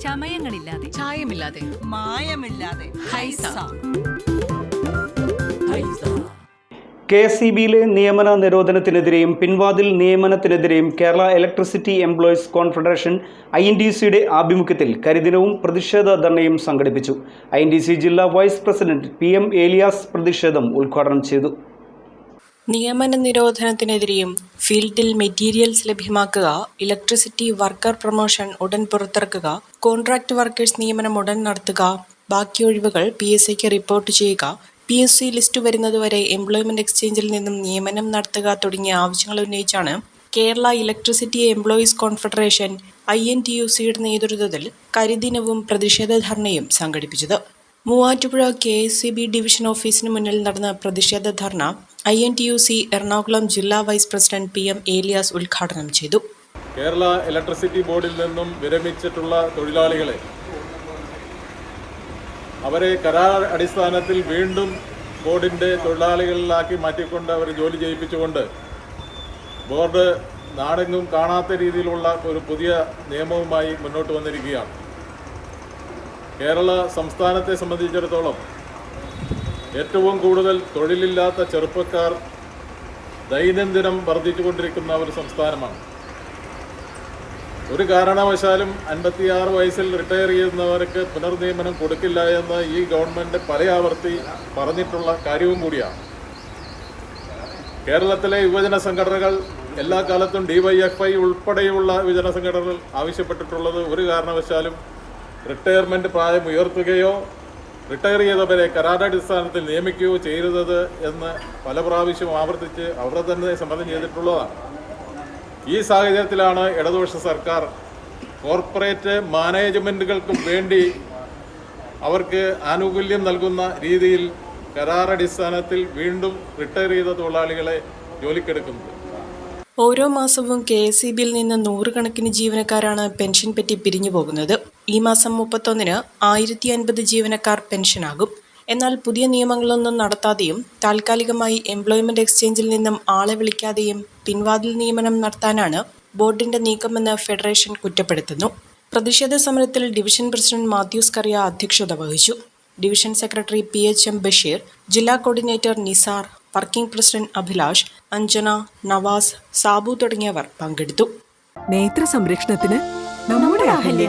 ചമയങ്ങളില്ലാതെ. ചായമില്ലാതെ. മായമില്ലാതെ. ഹൈസ. കെ എസ് സി ബിയിലെ നിയമന നിരോധനത്തിനെതിരെയും പിൻവാതിൽ നിയമനത്തിനെതിരെയും Kerala electricity employees confederation I N D സിയുടെ ആഭിമുഖ്യത്തിൽ കരിദിനവും പ്രതിഷേധ ധർണയും സംഘടിപ്പിച്ചു. ഐ എൻ ഡി സി ജില്ലാ vice president P M Elias പ്രതിഷേധം ഉദ്ഘാടനം ചെയ്തു. നിയമന നിരോധനത്തിനെതിരെയും ഫീൽഡിൽ മെറ്റീരിയൽസ് ലഭ്യമാക്കുക ഇലക്ട്രിസിറ്റി വർക്കർ പ്രൊമോഷൻ ഉടൻ പുറത്തിറക്കുക കോൺട്രാക്ട് വർക്കേഴ്സ് നിയമനം ഉടൻ നടത്തുക ബാക്കി ഒഴിവുകൾ പി എസ് സിക്ക് റിപ്പോർട്ട് ചെയ്യുക പി എസ് സി ലിസ്റ്റ് വരുന്നതുവരെ എംപ്ലോയ്മെന്റ് എക്സ്ചേഞ്ചിൽ നിന്നും നിയമനം നടത്തുക തുടങ്ങിയ ആവശ്യങ്ങൾ ഉന്നയിച്ചാണ് Kerala electricity employees confederation I N T U സിയുടെ നേതൃത്വത്തിൽ കരിദിനവും പ്രതിഷേധ ധർണയും സംഘടിപ്പിച്ചത്. Muvattupuzha K S C B division ഓഫീസിന് മുന്നിൽ നടന്ന പ്രതിഷേധ ധർണ I N T U C Ernakulam ജില്ലാ vice president P M Elias ഉദ്ഘാടനം ചെയ്തു. കേരള ഇലക്ട്രിസിറ്റി ബോർഡിൽ നിന്നും വിരമിച്ചിട്ടുള്ള തൊഴിലാളികളെ അവരെ കരാർ അടിസ്ഥാനത്തിൽ വീണ്ടും ബോർഡിന്റെ തൊഴിലാളികളിലാക്കി മാറ്റിക്കൊണ്ട് അവർ ജോലി ചെയ്യിപ്പിച്ചുകൊണ്ട് ബോർഡ് നാടെങ്ങും കാണാത്ത രീതിയിലുള്ള ഒരു പുതിയ നിയമവുമായി മുന്നോട്ട് വന്നിരിക്കുകയാണ്. കേരള സംസ്ഥാനത്തെ സംബന്ധിച്ചിടത്തോളം ഏറ്റവും കൂടുതൽ തൊഴിലില്ലാത്ത ചെറുപ്പക്കാർ ദൈനംദിനം വർദ്ധിച്ചുകൊണ്ടിരിക്കുന്ന ഒരു സംസ്ഥാനമാണ്. ഒരു കാരണവശാലും അൻപത്തിയാറ് വയസ്സിൽ റിട്ടയർ ചെയ്യുന്നവർക്ക് പുനർനിയമനം കൊടുക്കില്ല എന്ന് ഈ ഗവൺമെന്റ് പല ആവർത്തി പറഞ്ഞിട്ടുള്ള കാര്യവും കൂടിയാണ്. കേരളത്തിലെ യുവജന സംഘടനകൾ എല്ലാ കാലത്തും ഡിവൈഎഫ്ഐ ഉൾപ്പെടെയുള്ള യുവജന സംഘടനകൾ ആവശ്യപ്പെട്ടിട്ടുള്ളത് ഒരു കാരണവശാലും റിട്ടയർമെന്റ് പ്രായം ഉയർത്തുകയോ റിട്ടയർ ചെയ്തവരെ കരാറടിസ്ഥാനത്തിൽ നിയമിക്കുകയോ ചെയ്യരുത് എന്ന് പല പ്രാവശ്യം ആവർത്തിച്ച് അവർ തന്നെ സമ്മതം ചെയ്തിട്ടുള്ളതാണ്. ഈ സാഹചര്യത്തിലാണ് ഇടതുപക്ഷ സർക്കാർ കോർപ്പറേറ്റ് മാനേജ്മെന്റുകൾക്കും വേണ്ടി അവർക്ക് ആനുകൂല്യം നൽകുന്ന രീതിയിൽ കരാറടിസ്ഥാനത്തിൽ വീണ്ടും റിട്ടയർ ചെയ്ത തൊഴിലാളികളെ ജോലിക്കെടുക്കുന്നത്. ഓരോ മാസവും കെ എസ് ഇ ബിയിൽ നിന്ന് നൂറുകണക്കിന് ജീവനക്കാരാണ് പെൻഷൻ പറ്റി പിരിഞ്ഞു പോകുന്നത്. ഈ മാസം മുപ്പത്തൊന്നിന് ആയിരത്തി അൻപത് ജീവനക്കാർ പെൻഷനാകും. എന്നാൽ പുതിയ നിയമങ്ങളൊന്നും നടത്താതെയും താൽക്കാലികമായി എംപ്ലോയ്മെന്റ് എക്സ്ചേഞ്ചിൽ നിന്നും ആളെ വിളിക്കാതെയും പിൻവാതിൽ നിയമനം നടത്താനാണ് ബോർഡിന്റെ നീക്കമെന്ന് ഫെഡറേഷൻ കുറ്റപ്പെടുത്തുന്നു. പ്രതിഷേധ സമരത്തിൽ ഡിവിഷൻ പ്രസിഡന്റ് മാത്യൂസ് കറിയ അധ്യക്ഷത വഹിച്ചു. Division secretary P H M Basheer ജില്ലാ coordinator Nisar working president Abhilash Anjana Navas Sabu തുടങ്ങിയവർ പങ്കെടുത്തു. നേത്ര സംരക്ഷണത്തിന് നമ്മുടെ Ahalya.